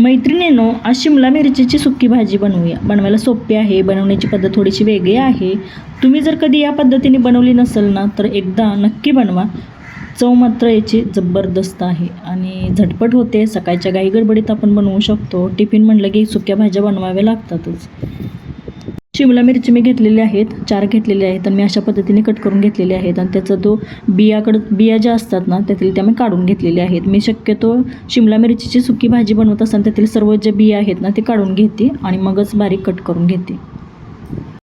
मैत्रिणीनो आज शिमला मिरचीची सुक्की भाजी बनवूया. बनवायला सोपी आहे बनवण्याची पद्धत थोडीशी वेगळी आहे. तुम्ही जर कधी या पद्धतीने बनवली नसेल ना तर एकदा नक्की बनवा. चव मात्र याची जबरदस्त आहे आणि झटपट होते. सकाळच्या घाई गडबडीत आपण बनवू शकतो. टिफिन म्हणलं की सुक्या भाज्या बनवाव्या लागतातच. शिमला मिरची मी घेतलेली आहेत चार घेतलेले आहेत आणि मी अशा पद्धतीने कट करून घेतलेले आहेत. आणि त्याचा तो बियाकडं बिया ज्या असतात ना त्यातील त्या मी काढून घेतलेल्या आहेत. मी शक्यतो शिमला मिरचीची सुकी भाजी बनवत असताना त्यातील सर्व जे बिया आहेत ना ते काढून घेते आणि मगच बारीक कट करून घेते.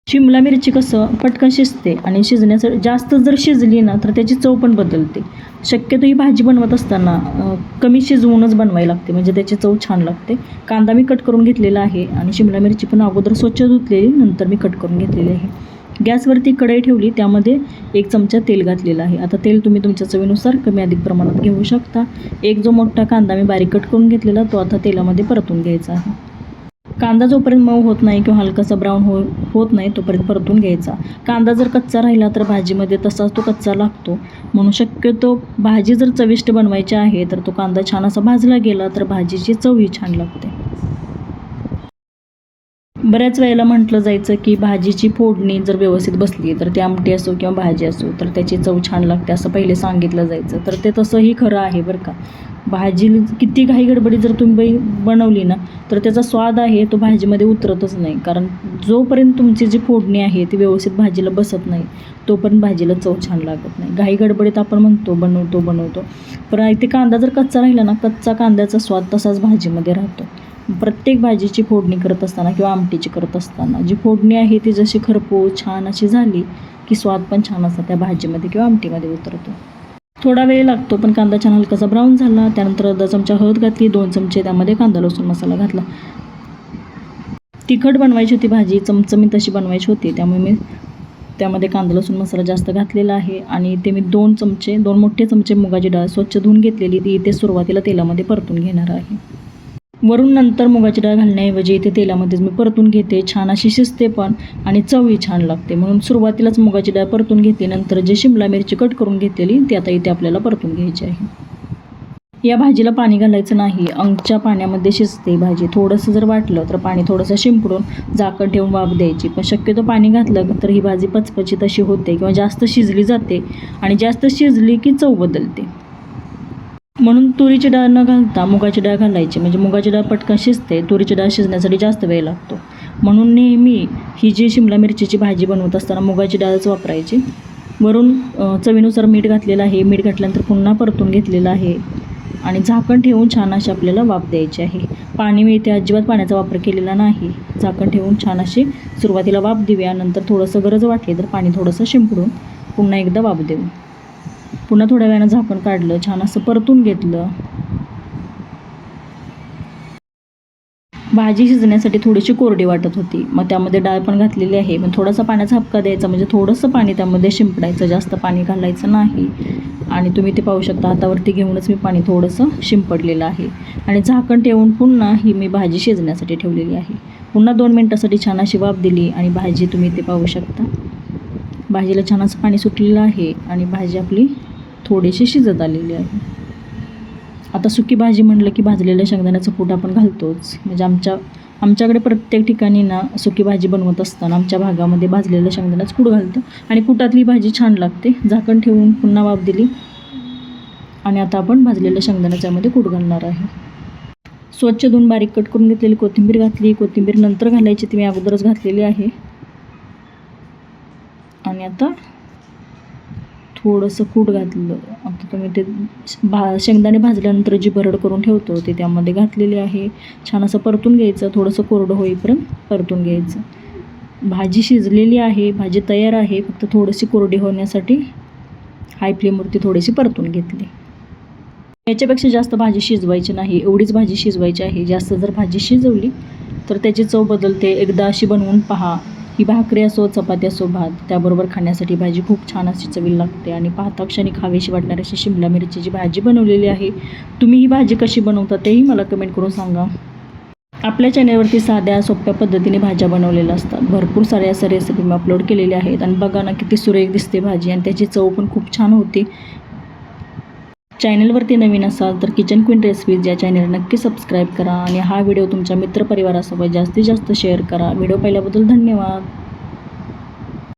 शिमला मिरची कसं पटकन शिजते आणि शिजण्यासाठी जास्त जर शिजली ना तर त्याची चव पण बदलते. शक्यतो ही भाजी बनवत असताना कमी शिजवूनच बनवावी लागते म्हणजे त्याची चव छान लागते. कांदा मी कट करून घेतलेला आहे आणि शिमला मिरची पण अगोदर स्वच्छ धुतलेली नंतर मी कट करून घेतलेली आहे. गॅसवरती कढई ठेवली त्यामध्ये एक चमचा तेल घातलेलं आहे. आता तेल तुम्ही तुमच्या चवीनुसार कमी अधिक प्रमाणात घेऊ शकता. एक जो मोठा कांदा मी बारीक कट करून घेतलेला तो आता तेलामध्ये परतून घ्यायचा आहे. कांदा जोपर्यंत मऊ होत नाही किंवा हलकासा ब्राऊन हो होत नाही तोपर्यंत परतून घ्यायचा. कांदा जर कच्चा राहिला तर भाजीमध्ये तसाच तो कच्चा लागतो. म्हणून शक्यतो भाजी जर चविष्ट बनवायची आहे तर तो कांदा छान असा भाजला गेला तर भाजीची चवही छान लागते. बऱ्याच वेळेला म्हटलं जायचं की भाजीची फोडणी जर व्यवस्थित बसली तर ती आमटी असो किंवा भाजी असो तर त्याची चव छान लागते असं पहिले सांगितलं जायचं. तर ते तसंही खरं आहे बरं का. भाजी किती घाई गडबडी जर तुम्ही बाई बनवली ना तर त्याचा स्वाद आहे तो भाजीमध्ये उतरतच नाही. कारण जोपर्यंत तुमची जी फोडणी आहे ती व्यवस्थित भाजीला बसत नाही तोपर्यंत भाजीला चव छान लागत नाही. घाई गडबडीत आपण म्हणतो बनवतो बनवतो. पण इथे कांदा जर कच्चा राहिला ना कच्चा कांद्याचा स्वाद तसाच भाजीमध्ये राहतो. प्रत्येक भाजीची फोडणी करत असताना किंवा आमटीची करत असताना जी फोडणी आहे ती जशी खरपू छान अशी झाली की स्वाद पण छान असा त्या भाजीमध्ये किंवा आमटीमध्ये उतरतो. थोडा वेळ लागतो पण कांदा छान हलकासा ब्राऊन झाला त्यानंतर अर्धा चमचा हळद घातली दोन चमचे त्यामध्ये कांदा लसूण मसाला घातला. तिखट बनवायची होती भाजी चमचमीत तशी बनवायची होती त्यामुळे मी त्यामध्ये कांदा लसूण मसाला जास्त घातलेला आहे आणि ते मी दोन चमचे दोन मोठे चमचे मुगाची डाळ स्वच्छ धुवून घेतलेली ती इथे सुरुवातीला तेलामध्ये परतून घेणार आहे. वरून नंतर मुगाची डाळ घालण्याऐवजी इथे तेलामध्येच मी परतून घेते. छान अशी शिजते पण आणि चवही छान लागते. म्हणून सुरुवातीलाच मुगाची डाळ परतून घेते. नंतर जे शिमला मिरची कट करून घेतलेली ती आता इथे आपल्याला परतून घ्यायची आहे. या भाजीला पाणी घालायचं नाही. अंगच्या पाण्यामध्ये शिजते भाजी. थोडंसं जर वाटलं तर पाणी थोडंसं शिंपडून झाकण ठेवून वाफ द्यायची. पण शक्यतो पाणी घातलं तर ही भाजी पचपचीत अशी होते किंवा जास्त शिजली जाते आणि जास्त शिजली की चव बदलते. म्हणून तुरीची डाळ न घालता मुगाची डाळ घालायची. म्हणजे मुगाची डाळ पटकन शिजते तुरीची डाळ शिजण्यासाठी जास्त वेळ लागतो. म्हणून नेहमी ही जी शिमला मिरचीची भाजी बनवत असताना मुगाची डाळच वापरायची. वरून चवीनुसार मीठ घातलेलं आहे. मीठ घातल्यानंतर पुन्हा परतून घेतलेलं आहे. आणि झाकण ठेवून छान अशी आपल्याला वाफ द्यायची आहे. पाणी मी इथे अजिबात पाण्याचा वापर केलेला नाही. झाकण ठेवून छान अशी सुरुवातीला वाफ देऊया. नंतर थोडंसं गरज वाटली तर पाणी थोडंसं शिंपडून पुन्हा एकदा वाफ देऊ पुन्हा थोड्या वेळानं झाकण काढलं छान असं परतून घेतलं. भाजी शिजण्यासाठी थोडीशी कोरडी वाटत होती. मग त्यामध्ये डाळ पण घातलेली आहे. मग थोडासा पाण्याचा हपका द्यायचा म्हणजे थोडंसं पाणी त्यामध्ये शिंपडायचं. जास्त पाणी घालायचं नाही. आणि तुम्ही ते पाहू शकता हातावरती घेऊनच मी पाणी थोडंसं शिंपडलेलं आहे. आणि झाकण ठेवून पुन्हा ही मी भाजी शिजण्यासाठी ठेवलेली आहे. पुन्हा दोन मिनटासाठी छान अशी वाफ दिली आणि भाजी तुम्ही ते पाहू शकता. भाजीला छान असं पाणी सुटलेलं आहे आणि भाजी आपली थोडीशी शिजत आलेली आहे. आता सुकी भाजी म्हटलं की भाजलेल्या शेंगदाण्याचं कूट आपण घालतोच. म्हणजे आमच्या आमच्याकडे प्रत्येक ठिकाणी ना सुकी भाजी बनवत असताना आमच्या भागामध्ये भाजलेलं शेंगदाण्याचं कूट घालतं. आणि कुटातली भाजी छान लागते. झाकण ठेवून पुन्हा वाफ दिली. आणि आता आपण भाजलेल्या शेंगदाण्याच्यामध्ये कूट घालणार आहे. स्वच्छ धुवून बारीक कट करून घेतलेली कोथिंबीर घातली. कोथिंबीर नंतर घालायची ती मी अगोदरच घातलेली आहे. आणि आता थोडंसं कूट घातलं. आता तुम्ही ते भा शेंगदाणे भाजल्यानंतर जी भरड करून ठेवतो ते त्यामध्ये घातलेली आहे. छान असं परतून घ्यायचं थोडंसं कोरडं होईपर्यंत परतून घ्यायचं. भाजी शिजलेली आहे भाजी तयार आहे फक्त थोडीशी कोरडी होण्यासाठी हाय फ्लेमवरती थोडीशी परतून घेतली. याच्यापेक्षा जास्त भाजी शिजवायची नाही एवढीच भाजी शिजवायची आहे. जास्त जर भाजी शिजवली तर त्याची चव बदलते. एकदा अशी बनवून पहा. ही भाकरी असो चपाती असो भात त्याबरोबर खाण्यासाठी भाजी खूप छान अशी चवी लागते. आणि पाहता क्षणी खावेशी वाटणारी अशी शिमला मिरचीची भाजी बनवलेली आहे. तुम्ही ही भाजी कशी बनवता तेही मला कमेंट करून सांगा. आपल्या चॅनलवरती साध्या सोप्या पद्धतीने भाज्या बनवलेल्या असतात. भरपूर साऱ्या अशा रेसिपी मी अपलोड केलेल्या आहेत. आणि बघा ना किती सुरेख दिसते भाजी. आणि त्याची चव पण खूप छान होती. चॅनलवरती नवीन असाल तर किचन क्वीन रेसिपीज या चॅनल नक्की सबस्क्राईब करा आणि हा व्हिडिओ तुमच्या मित्रपरिवारासोबत जास्तीत जास्त शेअर करा. व्हिडिओ पाहिल्याबद्दल धन्यवाद.